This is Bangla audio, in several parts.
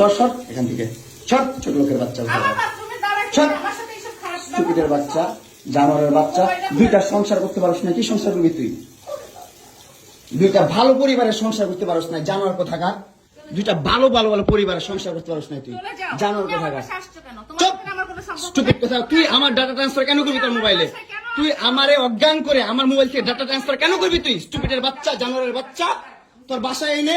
সর সর এখান থেকে। সর ছোট লোকের বাচ্চা স্টুপিডের বাচ্চা জানোয়ারের বাচ্চা দুইটা সংসার করতে পারস না কি সংসার করবি তুই? দুইটা ভালো পরিবারের সংসার করতে পারস না জানোয়ার কোথাকার দুইটা ভালো ভালো ভালো পরিবারের সংসার করতে পারস না তুই। জানোয়ার কোথাকার কথা তুই আমার ডাটা ট্রান্সফার কেন করবি তোর মোবাইলে তুই আমারে অজ্ঞান করে আমার মোবাইল থেকে ডাটা ট্রান্সফার কেন করবি তুই? স্টুপিডের বাচ্চা জানোয়ারের বাচ্চা তোর বাসায় এনে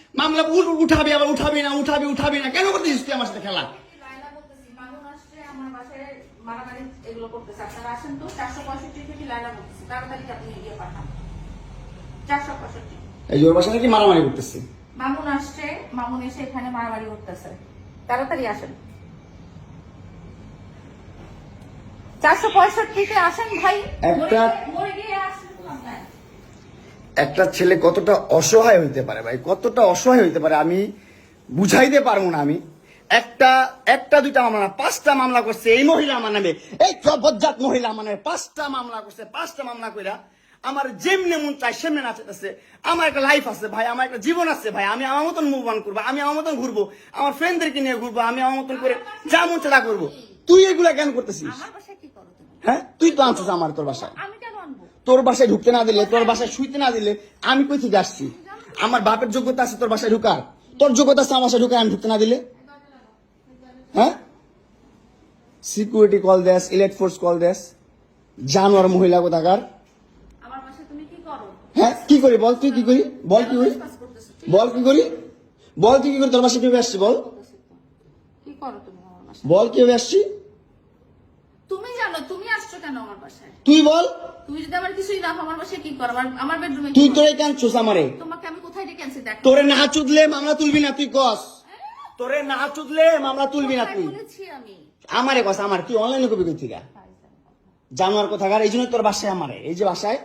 মামলা উঠ- উঠাবি আবার উঠাবি না উঠাবি উঠাবি না। কেন করতেছিস তুই আমার সাথে খেলা? মামুন আসছে, আমার বাসায় মারামারি এগুলো করতেছে। আপনারা আসেন তো, 465 থেকে লায়লা বলতেছি, তাড়াতাড়ি আপনি পাঠান। 465 এই যে বাসা নাকি মারামারি করতেছে? মামুন আসছে মামুন এসে এখানে মারামারি করতেছে। তাড়াতাড়ি আসেন। চারশো পঁয়ষট্টিতে আসেন ভাই। একটা- মরে- গিয়ে আসেন। একটা ছেলে কতটা অসহায় হইতে পারে ভাই? কতটা অসহায় হইতে পারে আমি বুঝাইতে পারব না আমি। একটা একটা দুইটা মামলা না পাঁচটা মামলা করছে এই মহিলা আমার নামে। এই বজ্জাত মহিলা আমার নামে পাঁচটা মামলা করছে পাঁচটা মামলা কইরা আমার যেমনে মন চাই সেমনে নাচাতেছে আমার একটা লাইফ আছে ভাই আমার একটা জীবন আছে ভাই আমি আমার মতন মুভ অন করব আমি আমার মতন ঘুরবো আমার ফ্রেন্ডদেরকে নিয়ে ঘুরবো আমি আমার মতন করে যা মন তা করব। তুই এগুলা কেন করতেছিস? হ্যাঁ? তুই তো আনছিস আমার তোর বাসায়। তোর বাসায় ঢুকতে না দিলে তোর বাসায় শুইতে না দিলে আমি কই থেকে আসছি? আমার বাপের যোগ্যতা আছে তোর বাসায় ঢুকার। তোর যোগ্যতা আছে আমার বাসায় ঢুকার আমি ঢুকতে না দিলে? হ্যাঁ? সিকিউরিটি কল দেস ইলেট ফোর্স কল দেস। জানোয়ার মহিলা কোথাকার? হ্যাঁ কি করি বল তুই কি করি? বল কি করি? বল কি করি? বল তুই কি করি তোর বাসায় কীভাবে আসছি বল? কি করো তুমি বল কীভাবে আসছি? তুমি জানো তুমি আসছো কেন আমার বাসায়? তুই বল। তুমি যদি আমার কিছুই না আমার বাসায় কি করো? আমার বেডরুমে তুই তোরে কেন চুস আমারে? তোমাকে আমি কোথায় ডেকে আনছি? দেখ। তোরে না চুদলে মামলা তুলবি না তুই কস। তোরে না চুদলে মামলা তুলবি না তুই। আমারে কথা আমার। তুই অনলাইনে কবি কই থেকে জানোয়ার কোথাকার এই জন্য তোর বাসায় আমারে। এই যে বাসায়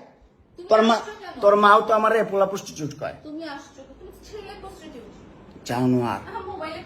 তোর মা তোর মাও তো আমারে পোলা প্রস্টিটিউট কয়। তুমি আসছো তুমি ছেলে প্রস্টিটিউট জানোয়ার। মোবাইলে